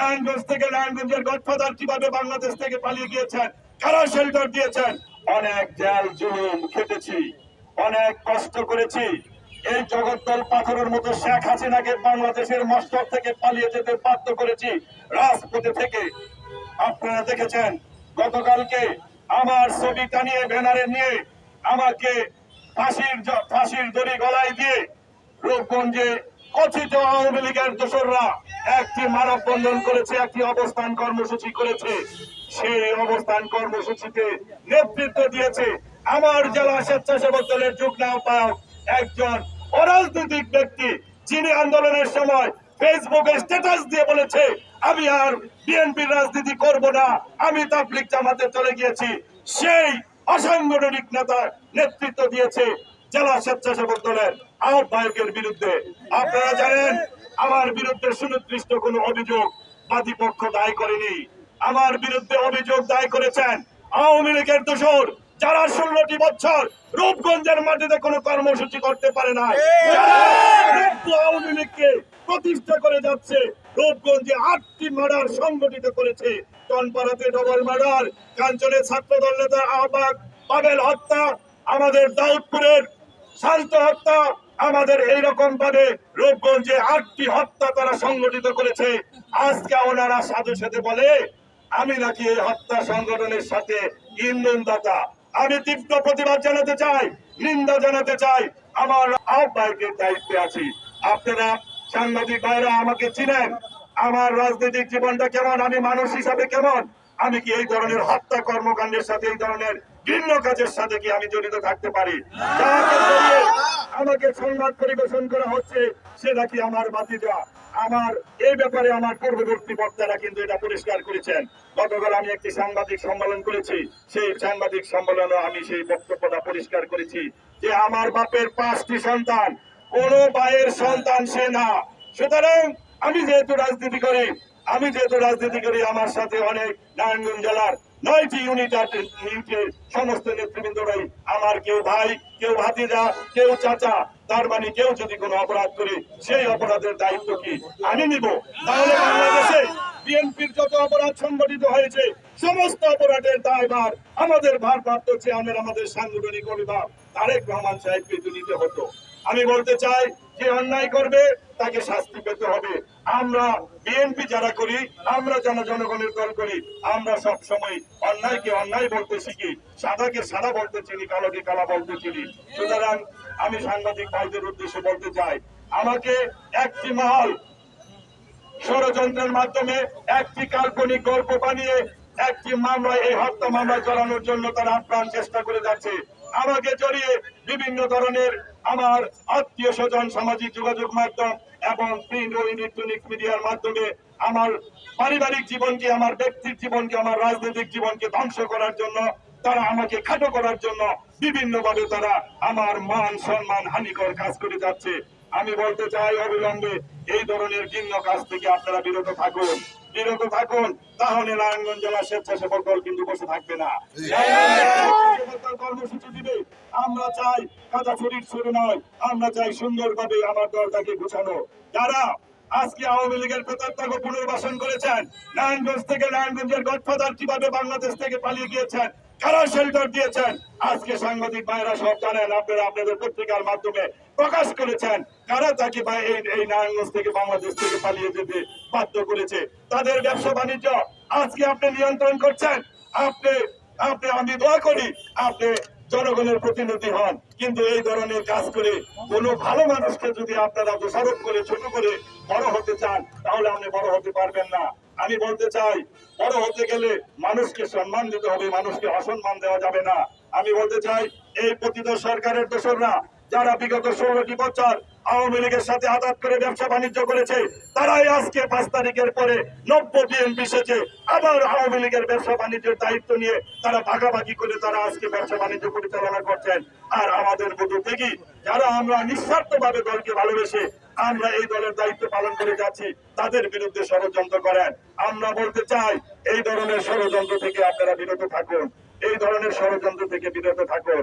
নারায়ণগঞ্জ থেকে নারায়ণগঞ্জের গডফাদার কীভাবে বাংলাদেশ থেকে পালিয়ে গিয়েছেন? কারা শেল্টার দিয়েছেন? অনেক জেল, জুলুম খেটেছি। অনেক কষ্ট করেছি। এই জগদ্দল পাথরের মতো শেখ হাসিনাকে বাংলাদেশের মস্তক থেকে পালিয়ে যেতে বাধ্য করেছি রাজপথে থেকে। আপনারা দেখেছেন, গতকালকে আমার ছবি টানিয়ে, ব্যানারে নিয়ে আমাকে ফাঁসির ফাঁসির দড়ি গলায় দিয়ে রূপগঞ্জে কথিত আওয়ামী লীগের দোসররা একটি মানববন্ধন করেছে, একটি অবস্থান কর্মসূচি করেছে। সেই অবস্থান কর্মসূচিতে নেতৃত্ব দিয়েছে আমার জেলা স্বেচ্ছাসেবক দলের যুগ্ম আহ্বায়ক একজন অরাজনৈতিক ব্যক্তি, যিনি আন্দোলনের সময় ফেসবুকে স্ট্যাটাস দিয়ে বলেছে, আমি আর বিএনপির রাজনীতি করব না, আমি তাবলিক জামাতে চলে গিয়েছি। সেই অসাংগঠনিক নেতা নেতৃত্ব দিয়েছে জেলা স্বেচ্ছাসেবক দলের আহ্বায়কের বিরুদ্ধে। আপনারা জানেন, আমার বিরুদ্ধে সুনির্দিষ্ট কোনো অভিযোগ বাদীপক্ষ দায় করেনি। আমার বিরুদ্ধে অভিযোগ দায় করেছেন আওয়ামী লীগের দোষর, যারা ষোলোটি বছর রূপগঞ্জের মাটিতে কোনো কর্মসূচি করতে পারে না আওয়ামী লীগকে প্রতিষ্ঠা করে যাচ্ছে, রূপগঞ্জে আটটি মার্ডার সংগঠিত করেছে। টনপাড়াতে ডবল মার্ডার, কাঞ্চনে ছাত্র দল নেতা আহ্বায়ক পাবেল হত্যা, আমাদের দাউদপুরের শান্ত হত্যা আমাদের এইরকম ভাবে রূপগঞ্জে আটটি হত্যা তারা সংগঠিত করেছে। আজকে ওনারা সাধু সাথে বলে, আমি নাকি এই হত্যা সংগঠনের সাথে ইন্ধনদাতা আমি তীব্র প্রতিবাদ জানাতে চাই, নিন্দা জানাতে চাই। আমার আহ্বায়কের দায়িত্বে আছি। আপনারা সাংবাদিক ভাইরা আমাকে চিনেন। আমার রাজনৈতিক জীবনটা কেমন? আমি মানুষ হিসাবে কেমন? আমি কি এই ধরনের হত্যা কর্মকাণ্ডের সাথে, এই ধরনের ঘৃণ্য কাজের সাথে কি আমি জড়িত থাকতে পারি? আমাকে সংবাদ পরিবেশন করা হচ্ছে সেটা কি আমার বাতিজা। আমার, এই ব্যাপারে আমার পূর্ববর্তী বক্তারা কিন্তু এটা পরিষ্কার করেছেন। গতকাল আমি একটি সাংবাদিক সম্মেলন করেছি। সেই সাংবাদিক সম্মেলনে আমি সেই বক্তব্যটা পরিষ্কার করেছি যে আমার বাপের পাঁচটি সন্তান, কোন ভাইয়ের সন্তান সে না। সুতরাং আমি যেহেতু রাজনীতি করি আমি যেহেতু রাজনীতি করি, আমার সাথে অনেক নারায়ণগঞ্জ জেলার নয়টি ইউনিট ইউনিটের সমস্ত নেতৃবৃন্দরাই আমার কেউ ভাই, কেউ ভাতিজা, কেউ চাচা, তার মানে কেউ যদি কোনো অপরাধ করে, সেই অপরাধের দায়িত্ব কি আমি নিব? তাহলে বাংলাদেশে বিএনপির যত অপরাধ সংগঠিত হয়েছে, সমস্ত অপরাধের দায়ভার আমাদের ভারপ্রাপ্ত চেয়ারম্যান আমাদের সাংগঠনিক অভিভাবক তারেক রহমান সাহেবকে নিতে হতো। আমি বলতে চাই, যে অন্যায় করবে, তাকে শাস্তি পেতে হবে। আমরা বিএনপি যারা করি, আমরা যারা জনগণের দল করি, আমরা সব সময় অন্যায়কে অন্যায় বলতে শিখি, সাদাকে সাদা বলতে চিনি, কালোকে কালা বলতে চিনি। সুতরাং আমি সাংবাদিক ভাইদের উদ্দেশ্যে বলতে চাই, আমাকে একটি মহল ষড়যন্ত্রের মাধ্যমে একটি কাল্পনিক গল্প বানিয়ে, একটি মামলায়, এই হত্যা মামলা চালানোর জন্য তারা আপ্রাণ চেষ্টা করে যাচ্ছে। আমাকে জড়িয়ে বিভিন্ন ধরনের আমার আত্মীয় স্বজন, সামাজিক যোগাযোগ মাধ্যম এবং প্রিন্ট ও ইলেকট্রনিক মিডিয়ার মাধ্যমে আমার পারিবারিক জীবনকে, আমার ব্যক্তির জীবনকে, আমার রাজনৈতিক জীবনকে ধ্বংস করার জন্য, তারা আমাকে খাটো করার জন্য বিভিন্নভাবে তারা আমার মান, সম্মান, হানিকর কাজ করে যাচ্ছে। আমি বলতে চাই অবিলম্বে এই ধরনের ঘৃণ্য কাজ থেকে আপনারা বিরত থাকুন। বিরত থাকুন, তাহলে নারায়ণগঞ্জ জেলা স্বেচ্ছাসেবক দল কিন্তু বসে থাকবে না। আমরা চাই কাদা ছড়ির ছড়ি নয়, আমরা চাই সুন্দরভাবে আমার দলটাকে গুছানো। যারা আজকে আওয়ামী লীগের প্রেতাত্মাকে পুনর্বাসন করেছেন, নারায়ণগঞ্জ থেকে নারায়ণগঞ্জের গডফাদার কীভাবে বাংলাদেশ থেকে পালিয়ে গিয়েছেন কারা শেল্টার দিয়েছেন। আজকে সাংবাদিক ভাইরা সব জানেন, আপনারা আপনাদের পত্রিকার মাধ্যমে প্রকাশ করেছেন। কারা তাকে এই নারায়ণগঞ্জ থেকে বাংলাদেশ থেকে পালিয়ে যেতে বাধ্য করেছে। তাদের ব্যবসা বাণিজ্য আজকে আপনি নিয়ন্ত্রণ করছেন। আপনি আপনি আমি দোয়া করি আপনি জনগণের প্রতিনিধি হন। কিন্তু এই ধরনের কাজ করে কোন ভালো মানুষকে যদি আপনারা দোষারোপ করে, ছোট করে বড় হতে চান, তাহলে আপনি বড় হতে পারবেন না। আমি বলতে চাই, বড় হতে গেলে মানুষকে সম্মান দিতে হবে, মানুষকে অসম্মান দেওয়া যাবে না। আমি বলতে চাই, এই পতিত সরকারের দোসররা যারা বিগত ষোলোটি বছর আওয়ামী লীগের সাথে আঘাত করে ব্যবসা বাণিজ্য করেছে, তারাই আজকে পাঁচ তারিখের পরে নব্য বিএনপি সেচে আবার আওয়ামী লীগের ব্যবসা বাণিজ্যের দায়িত্ব নিয়ে তারা ভাগাভাগি করে তারা আজকে ব্যবসা বাণিজ্য পরিচালনা করছেন। আর আমাদের মধ্য থেকে যারা আমরা নিঃস্বার্থ ভাবে দলকে ভালোবেসে আমরা এই দলের দায়িত্ব পালন করে যাচ্ছি, তাদের বিরুদ্ধে ষড়যন্ত্র করেন। আমরা বলতে চাই, এই ধরনের ষড়যন্ত্র থেকে আপনারা বিরত থাকুন। এই ধরনের ষড়যন্ত্র থেকে বিরত থাকুন।